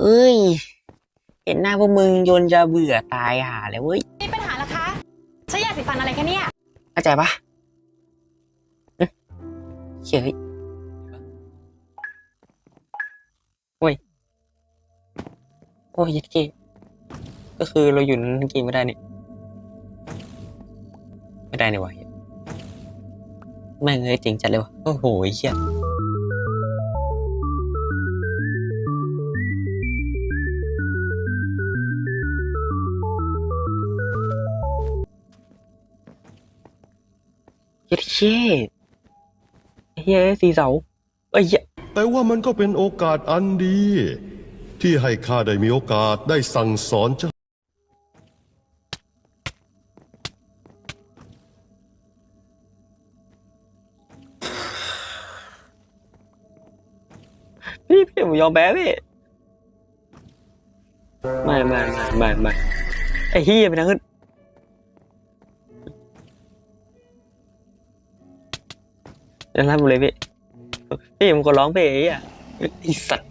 เอ้ย เห็นหน้าพวกมึงโยนจะเบื่อตายหาเลยเว้ย มีปัญหาเหรอคะใช้ยาสีฟันอะไรคะเนี่ย เข้าใจปะเอ๊ะเฉยโอ้ย โอ้ยยัดเกก็คือเราอยู่นั้นทั้งเกมไม่ได้นี่ ไม่ได้นี่วะเหี้ยแม่งเอ้ยเจ๋งจัดเลยวะโอ้โหไอ้เชี่ย ยัดเช่เฮ้ยสีเสาเอ้ยเหี้ยแต่ว่ามันก็เป็นโอกาสอันดี ที่ให้ข้าได้มีโอกาสได้สั่งสอนเจ้าพี่พี่ผมยอมแพ้พี่ไม่ไม่ไม่ไม่ไม่ไอ้เฮียไปทางขึ้น จะรับผมเลยพี่พี่ผมก็ร้องเพลงไอ้เหี้ยไอสัตว์